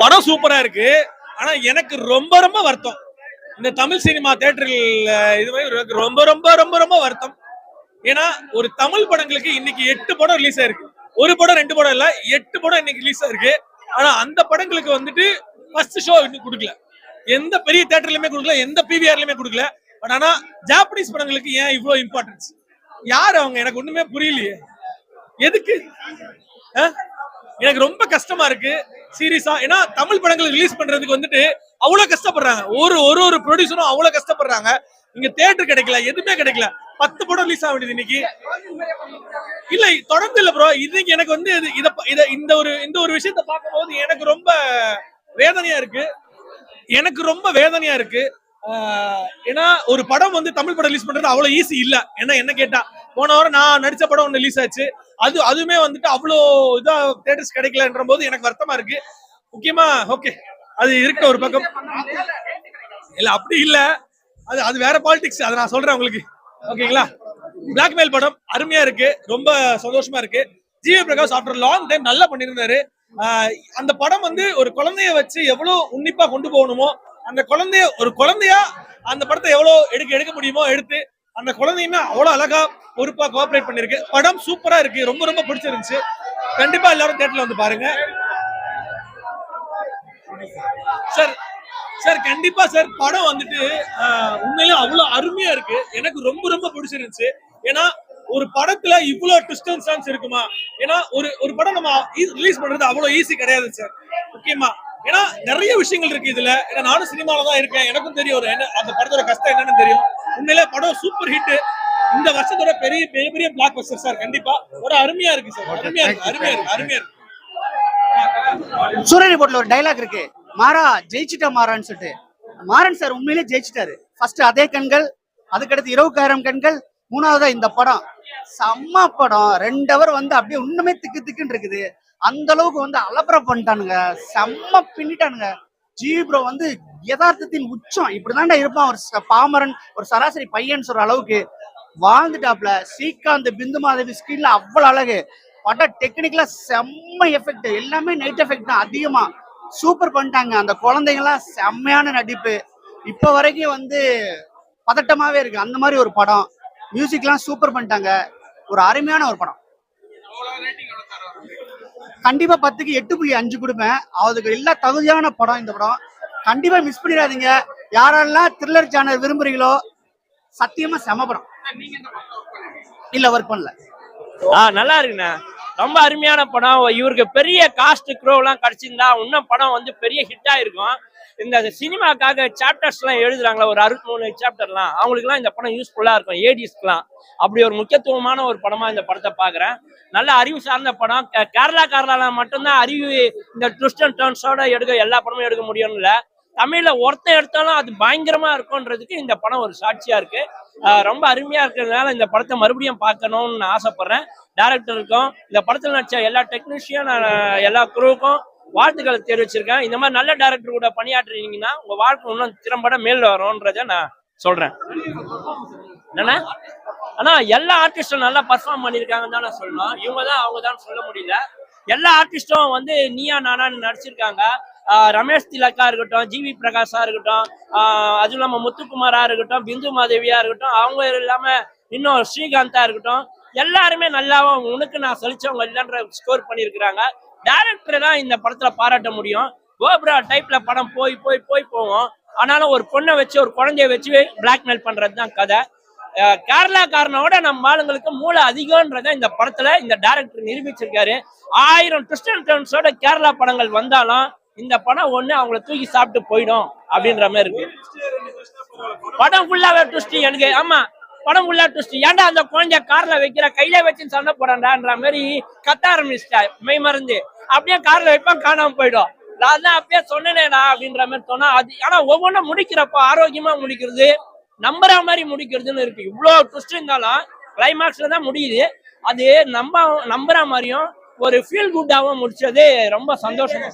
படம் சூப்பரா இருக்கு. ஆனா எனக்கு ரொம்ப ரொம்ப வருத்தம். இந்த தமிழ் சினிமா தேட்டரில் இது மாதிரி ரொம்ப ரொம்ப ரொம்ப ரொம்ப வருத்தம். ஏன்னா ஒரு தமிழ் படங்களுக்கு இன்னைக்கு எட்டு படம் ரிலீஸ் ஆயிருக்கு. ஒரு படம் ரெண்டு படம் இல்ல எட்டு படம் இன்னைக்கு ரிலீஸ் ஆயிருக்கு. ஆனா அந்த படங்களுக்கு வந்துட்டு ஃபர்ஸ்ட் ஷோ இன்னும் கொடுக்கல. எந்த பெரிய தேட்டர்லயுமே கொடுக்கல எந்த பிவிஆர்லயுமே கொடுக்கல. பட் ஆனா ஜாப்பனீஸ் படங்களுக்கு ஏன் இவ்வளவு இம்பார்ட்டன்ஸ் யார் அவங்க? எனக்கு ஒண்ணுமே புரியலையே. எதுக்கு? எனக்கு ரொம்ப கஷ்டமா இருக்கு. சீரியஸா? ஏன்னா தமிழ் படங்கள் ரிலீஸ் பண்றதுக்கு வந்துட்டு அவ்வளவு கஷ்டப்படுறாங்க. ஒரு ஒரு ஒரு ப்ரொடியூசரும் அவ்வளவு கஷ்டப்படுறாங்க. இங்க தேட்டர் கிடைக்கல எதுவுமே கிடைக்கல. பத்து படம் ரிலீஸ் ஆக வேண்டியது இன்னைக்கு. இல்ல தொடர்ந்து இல்ல ப்ரோ இன்னைக்கு எனக்கு வந்து இது- இத இத இந்த ஒரு இந்த ஒரு விஷயத்த பார்க்கும்போது எனக்கு ரொம்ப வேதனையா இருக்கு. எனக்கு ரொம்ப வேதனையா இருக்கு. ஏன்னா ஒரு படம் வந்து தமிழ் படம் ரிலீஸ் பண்றது அவ்வளவு ஈஸி இல்ல. ஏன்னா என்ன கேட்டா? போன வாரம் நான் நடிச்ச படம் ஒன்று ரிலீஸ் ஆச்சு. அது அதுவுமே வந்துட்டு அவ்வளோ இதாக தேட்டர்ஸ் கிடைக்கலன்ற போது எனக்கு வருத்தமா இருக்கு. முக்கியமா ஓகே அது இருக்க ஒரு பக்கம். இல்லை அப்படி இல்லை. அது அது வேற பாலிடிக்ஸ் அதை நான் சொல்றேன் உங்களுக்கு. ஓகேங்களா பிளாக்மெயில் படம் அருமையா இருக்கு. ரொம்ப சந்தோஷமா இருக்கு. GV Prakash after long time நல்லா பண்ணியிருந்தாரு. அந்த படம் வந்து ஒரு குழந்தைய வச்சு எவ்வளவு உன்னிப்பா கொண்டு போகணுமோ அந்த குழந்தைய ஒரு குழந்தையா அந்த படத்தை எவ்வளவு எடுக்க எடுக்க முடியுமோ எடுத்து அந்த குழந்தையுமே அவ்வளவு அழகா பொறுப்பா கோஆபரேட் பண்ணிருக்கு படம் சூப்பரா இருக்கு. ரொம்ப ரொம்ப பிடிச்சிருந்துச்சு. கண்டிப்பா எல்லாரும் தேட்டர்ல வந்து பாருங்க. சார் சார் கண்டிப்பா சார் படம் வந்துட்டு உண்மையிலும் உண்மையிலே அவ்வளவு அருமையா இருக்கு. எனக்கு ரொம்ப ரொம்ப பிடிச்சிருந்துச்சு. ஏன்னா ஒரு படத்துல இவ்வளவு ட்விஸ்ட் அண்ட் சான்ஸ் இருக்குமா? ஏன்னா ஒரு ஒரு படம் நம்ம e-, ரிலீஸ் பண்றது அவ்வளவு ஈஸி கிடையாது சார் முக்கியமா ஏன்னா நிறைய விஷயங்கள் இருக்கு இதுல. ஏன்னா நானும் சினிமாவில தான் இருக்கேன். எனக்கும் தெரியும். ஒரு என்ன அந்த படத்தோட கஷ்டம் என்னன்னு தெரியும். உண்மையிலே படம் சூப்பர் ஹிட் இந்த வருஷத்தோட பெரிய பெரிய பெரிய பிளாக் பஸ்டர் சார் கண்டிப்பா. ஒரு அருமையா இருக்கு சார் அருமையா இருக்கு. அருமையா இருக்கு. அருமையா இருக்கு. சூரிய ரிப்போர்ட்ல ஒரு டைலாக் இருக்கு. மாறா ஜெயிச்சிட்டா மாறான்னு சொல்லிட்டு. மாறன் சார் உண்மையிலே ஜெயிச்சிட்டாரு. ஃபர்ஸ்ட் அதே கண்கள் அதுக்கடுத்து இருபக்காயிரம் கண்கள் மூணாவதா இந்த படம். செம்ம படம். ரெண்டு அவர் வந்து அப்படியே இன்னுமே திக்கு திக்குன்னு இருக்குது. அந்த அளவுக்கு வந்து அலப்பறை பண்ணிட்டானுங்க. செம்ம பின்னிட்டானுங்க. ஜிவி ப்ரோ வந்து யதார்த்தத்தின் உச்சம். இப்படிதான்டா இருப்பான் ஒரு பாமரன் ஒரு சராசரி பையன் சொல்ற அளவுக்கு. வாழ்ந்துட்டாப்ல. ஸ்ரீகாந்த் பிந்து மாதவி ஸ்கிரீன்ல அவ்வளவு அழகு. படம் டெக்னிக்கலா செம்ம எஃபெக்ட் எல்லாமே நைட் எஃபெக்ட் தான் அதிகமா. சூப்பர் பண்ணிட்டாங்க. அந்த குழந்தைங்களாம் செம்மையான நடிப்பு. இப்ப வரைக்கும் வந்து பதட்டமாவே இருக்கு. அந்த மாதிரி ஒரு படம். மியூசிக்லாம் சூப்பர் பண்ணிட்டாங்க. ஒரு அருமையான ஒரு படம். கண்டிப்பா பத்துக்கு எட்டு புள்ளி அஞ்சு கொடுப்பேன். அதுக்கு எல்லா தகுதியான படம் இந்த படம். கண்டிப்பா மிஸ் பண்ணிடாதீங்க. யாரெல்லாம் த்ரில்லர் சேனல் விரும்புறீங்களோ சத்தியமா செம படம். இல்ல ஒர்க் பண்ணல. ஆ நல்லா இருக்குண்ணே. ரொம்ப அருமையான படம். இவருக்கு பெரிய காஸ்ட் க்ரோலாம் கிடைச்சிருந்தா இன்னும் படம் வந்து பெரிய ஹிட் ஆயிருக்கும். இந்த சினிமாக்காக சாப்டர்ஸ்லாம் எழுதுறாங்களா ஒரு அறுபத்தி மூணு சாப்டர்லாம் அவங்களுக்குலாம் இந்த படம் யூஸ்ஃபுல்லாக இருக்கும் ஏடிஸ்க்குலாம் அப்படி ஒரு முக்கியத்துவமான ஒரு படமா இந்த படத்தை பார்க்குறேன். நல்ல அறிவு சார்ந்த படம். கேரளா கேரளால மட்டும்தான் அறிவு இந்த ட்விஸ்ட் அண்ட் டர்ன்ஸோட எடுக்க எல்லா படமும் எடுக்க முடியும்னு இல்லை. தமிழ்ல ஒருத்தன் எடுத்தாலும் அது பயங்கரமா இருக்கும்ன்றதுக்கு இந்த படம் ஒரு சாட்சியா இருக்கு. ரொம்ப அருமையா இருக்கிறதுனால இந்த படத்தை மறுபடியும் பார்க்கணும்னு நான் ஆசைப்படுறேன். டேரக்டருக்கும் இந்த படத்தில் நடிச்ச எல்லா டெக்னீஷியன் எல்லா குரூவுக்கும் வாழ்த்துக்களை தெரிவிச்சிருக்கேன். இந்த மாதிரி நல்ல டேரக்டர் கூட பணியாற்றுறீங்கன்னா உங்க வாழ்க்கை இன்னும் திறம்பட மேல் வரும்ன்றத நான் சொல்றேன். என்ன ஆனா எல்லா ஆர்டிஸ்டும் நல்லா பர்ஃபார்ம் பண்ணியிருக்காங்கன்னு தான் நான் சொல்லணும். இவங்க தான் அவங்க தான் சொல்ல முடியல. எல்லா ஆர்டிஸ்டும் வந்து நீயா நானான்னு நடிச்சிருக்காங்க. ரமேஷ் திலக்கா இருக்கட்டும் ஜிவி பிரகாஷா இருக்கட்டும் அதுவும் இல்லாம முத்துக்குமாரா இருக்கட்டும் பிந்து மாதேவியா இருக்கட்டும் அவங்க இல்லாம இன்னும் ஸ்ரீகாந்தா இருக்கட்டும் எல்லாருமே நல்லாவும் உனக்கு நான் சலிச்சவங்க இல்லைன்ற ஸ்கோர் பண்ணியிருக்கிறாங்க. டேரக்டர் தான் இந்த படத்துல பாராட்ட முடியும். கோப்ரா டைப்ல படம் போய் போய் போய் போவோம். ஆனாலும் ஒரு பொண்ணை வச்சு ஒரு குழந்தைய வச்சு பிளாக்மெயில் பண்றது தான் கதை கேரளா கேரளாக்காரனோட நம்ம ஆளுங்களுக்கு மூளை அதிகம்ன்றத இந்த படத்துல இந்த டைரக்டர் நிரூபிச்சிருக்காரு. ஆயிரம் ட்விஸ்ட் அண்ட் டர்ன்ஸோட கேரளா படங்கள் வந்தாலும் இந்த படம் ஒண்ணு அவங்கள தூக்கி சாப்பிட்டு போயிடும் அப்படின்ற மாதிரி இருக்கு. படம் ஃபுல்லாவே ட்விஸ்ட் எனக்கு ஆமா படம் ஃபுல்லா ட்விஸ்ட் ஏன்டா அந்த குழந்தைய கார்ல வைக்கிற கையில வச்சு சண்டை போடாண்டான்ற மாதிரி கத்த ஆரம்பிச்சிட்டா மெய் மறந்து. அப்படியே கார்ல வைப்பான் காணாம போயிடும். நான் தான் அப்பயே சொன்னேனேடா அப்படின்ற மாதிரி சொன்னா அது ஆனா ஒவ்வொன்றும் முடிக்கிறப்ப ஆரோக்கியமா முடிக்கிறது நம்புற மாதிரி முடிக்கிறதுன்னு இருக்கு. இவ்வளோ ட்விஸ்ட் இருந்தாலும் கிளைமேக்ஸ்ல தான் முடியுது. அது நம்ப நம்புற மாதிரியும் ஒரு ஃபீல் குட்டாவும் முடிச்சது ரொம்ப சந்தோஷம்